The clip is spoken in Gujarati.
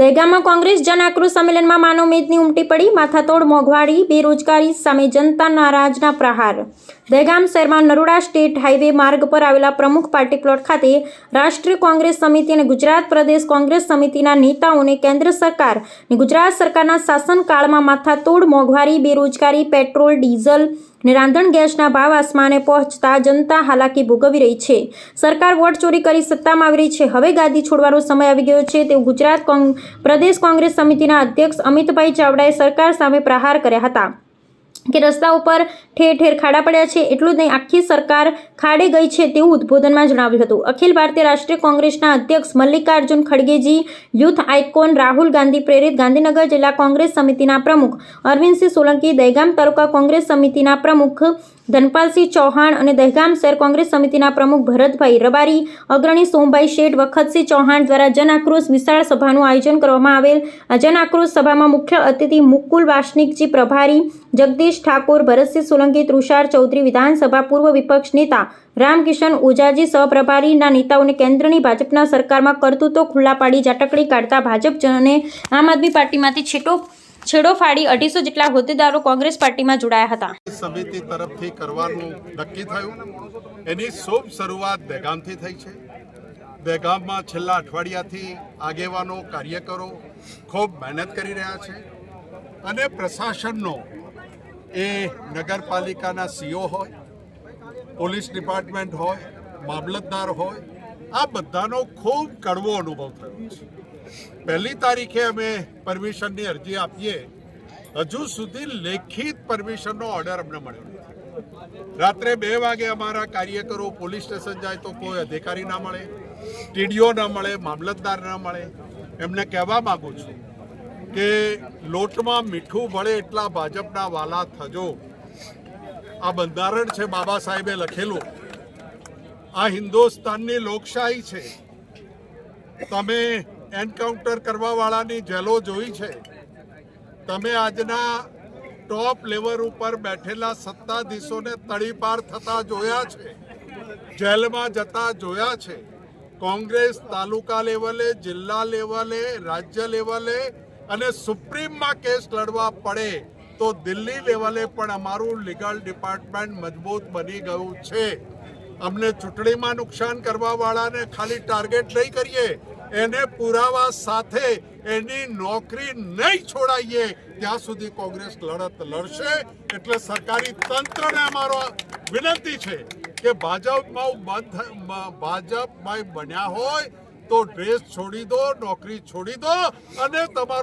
દહેગામમાં કોંગ્રેસ જન આક્રોશ સંમેલનમાં માનવ મેદની ઉમટી પડી, માથાતોડ મોંઘવારી, બેરોજગારી સામે જનતા નારાજના પ્રહાર દહેગામ શહેરમાં નરોડા સ્ટેટ હાઈવે માર્ગ પર આવેલા પ્રમુખ પાર્ટી પ્લોટ ખાતે રાષ્ટ્રીય કોંગ્રેસ સમિતિ અને ગુજરાત પ્રદેશ કોંગ્રેસ સમિતિના નેતાઓને કેન્દ્ર સરકાર અને ગુજરાત સરકારના શાસનકાળમાં માથાતોડ મોંઘવારી, બેરોજગારી, પેટ્રોલ, ડીઝલ અને રાંધણ ગેસના ભાવ આસમાને પહોંચતા જનતા હાલાકી ભોગવી રહી છે. સરકાર વોટ ચોરી કરી સત્તામાં આવી રહી છે. હવે ગાદી છોડવાનો સમય આવી ગયો છે તેવું ગુજરાત પ્રદેશ કોંગ્રેસ સમિતિના અધ્યક્ષ અમિતભાઈ ચાવડાએ સરકાર સામે પ્રહાર કર્યા હતા. કે રસ્તા ઉપર ઠેર ઠેર ખાડા પડ્યા છે, એટલું જ નહીં, આખી સરકાર ખાડે ગઈ છે તેવું ઉદ્બોધનમાં જણાવ્યું હતું. અખિલ ભારતીય રાષ્ટ્રીય કોંગ્રેસના અધ્યક્ષ મલ્લિકાર્જુન ખડગેજી, યુથ આઇકોન રાહુલ ગાંધી, પ્રેરિત ગાંધીનગર જિલ્લા કોંગ્રેસ સમિતિના પ્રમુખ અરવિંદસિંહ સોલંકી, દહેગામ તાલુકા કોંગ્રેસ સમિતિના પ્રમુખ ધનપાલસિંહ ચૌહાણ અને દહેગામ શહેર કોંગ્રેસ સમિતિના પ્રમુખ ભરતભાઈ રબારી, અગ્રણી સોમભાઈ શેઠ, વખતસિંહ ચૌહાણ દ્વારા જન આક્રોશ વિશાળ સભાનું આયોજન કરવામાં આવેલ. આ જન આક્રોશ સભામાં મુખ્ય અતિથિ મુકુલ વાસનિકજી પ્રભારી, જગદીશ ઠાકોર, ભરતસિંહ સોલંકી, તુષાર ચૌધરી, વિધાનસભા પૂર્વ વિપક્ષ નેતા રામકિશન ઓઝાજી સહપ્રભારીના નેતાઓને કેન્દ્રની ભાજપના સરકારમાં કરતૂતો ખુલ્લા પાડી ઝાટકડી કાઢતા ભાજપ આમ આદમી પાર્ટીમાંથી છેટો છેડો ફાડી અઢીસો જેટલા હોદ્દેદારો કોંગ્રેસ પાર્ટીમાં જોડાયા હતા. સમિતિ તરફથી કરવાનું નક્કી થયું. એની શુભ શરૂઆત દહેગામથી થઈ છે. દહેગામમાં છેલ્લા અઠવાડિયાથી આગેવાનો, કાર્યકરો ખૂબ મહેનત કરી રહ્યા છે અને પ્રશાસનનો એ નગરપાલિકાના સીઓ હોય, પોલીસ ડિપાર્ટમેન્ટ હોય, મામલતદાર હોય, આ બધાનો ખૂબ કડવો અનુભવ થયો છે. પહેલી તારીખે અમે પરમિશનની અરજી આપીએ. હજુ સુધી લેખિત પરમિશનનો ઓર્ડર અમને મળ્યો રાત્રે બે વાગે અમારા કાર્યકરો પોલીસ સ્ટેશન જાય તો કોઈ અધિકારી ના મળે, ટીડીઓ ના મળે, મામલતદાર ના મળે. એમને કહેવા માંગુ છું કે લોટમાં મીઠું ભળે એટલા ભાજપના વાલા થજો. આ બંધારણ છે બાબા સાહેબે લખેલું. આ હિન્દુસ્તાનની લોકશાહી છે. તમે એન્કાઉન્ટર કરવા વાળાની જેલો જોઈ છે. તમે આજના ટોપ લેવલ ઉપર બેઠેલા સત્તાધીશોને તડીપાર થતા જોયા છે. જેલમાં જતા જોયા છે. કોંગ્રેસ તાલુકા લેવલે, જિલ્લા લેવલે, રાજ્ય લેવલે અને સુપ્રીમમાં કેસ લડવા પડે તો દિલ્હી લેવલે પણ અમારું લીગલ ડિપાર્ટમેન્ટ મજબૂત બની ગયું છે. અમને ચૂંટણીમાં નુકસાન કરવાવાળાને ખાલી ટાર્ગેટ નહીં કરીએ એને પુરાવા સાથે એની નોકરી નહીં છોડાઈએ. ત્યાં સુધી કોંગ્રેસ લડત લડશે. એટલે સરકારી તંત્રને અમારો વિનંતી છે કે ભાજપમાં ભાજપમાં બન્યા હોય તો ડ્રેસ છોડી દો, નોકરી છોડી દો અને તમારો